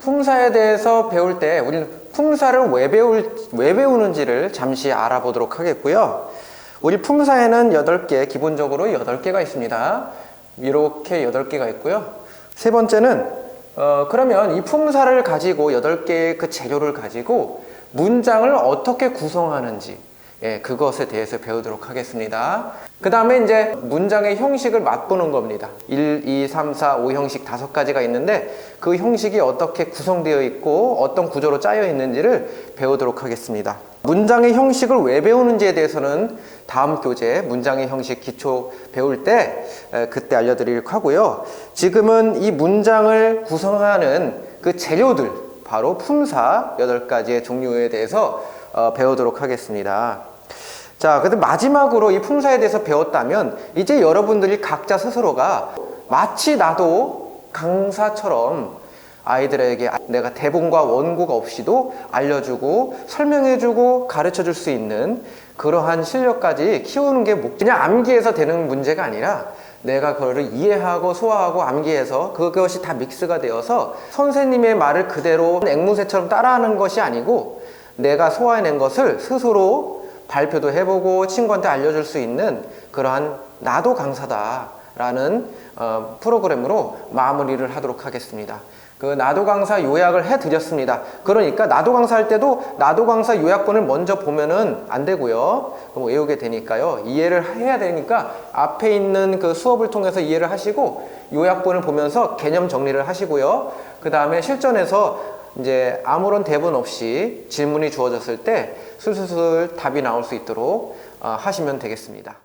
품사에 대해서 배울 때 우리는 품사를 왜 배울 왜 배우는지를 잠시 알아보도록 하겠고요. 우리 품사에는 8개, 기본적으로 8개가 있습니다. 이렇게 8개가 있고요. 세 번째는 어, 그러면 이 품사를 가지고 8개의 그 재료를 가지고 문장을 어떻게 구성하는지 예, 그것에 대해서 배우도록 하겠습니다. 그 다음에 이제 문장의 형식을 맛보는 겁니다. 1, 2, 3, 4, 5 형식 다섯 가지가 있는데 그 형식이 어떻게 구성되어 있고 어떤 구조로 짜여 있는지를 배우도록 하겠습니다. 문장의 형식을 왜 배우는지에 대해서는 다음 교재 문장의 형식 기초 배울 때 에, 그때 알려드리려고 하고요. 지금은 이 문장을 구성하는 그 재료들 바로 품사 8가지의 종류에 대해서 어, 배우도록 하겠습니다. 자, 근데 마지막으로 이 품사에 대해서 배웠다면 이제 여러분들이 각자 스스로가 마치 나도 강사처럼 아이들에게 내가 대본과 원고가 없이도 알려주고 설명해주고 가르쳐줄 수 있는 그러한 실력까지 키우는 게 목- 그냥 암기해서 되는 문제가 아니라 내가 그거를 이해하고 소화하고 암기해서 그것이 다 믹스가 되어서 선생님의 말을 그대로 앵무새처럼 따라하는 것이 아니고 내가 소화해낸 것을 스스로 발표도 해보고 친구한테 알려줄 수 있는 그러한 나도 강사다라는 어, 프로그램으로 마무리를 하도록 하겠습니다. 그 나도 강사 요약을 해드렸습니다. 그러니까 나도 강사 할 때도 나도 강사 요약본을 먼저 보면은 안 되고요. 그럼 외우게 되니까요. 이해를 해야 되니까 앞에 있는 그 수업을 통해서 이해를 하시고 요약본을 보면서 개념 정리를 하시고요. 그 다음에 실전에서 이제 아무런 대본 없이 질문이 주어졌을 때 술술술 답이 나올 수 있도록 어, 하시면 되겠습니다.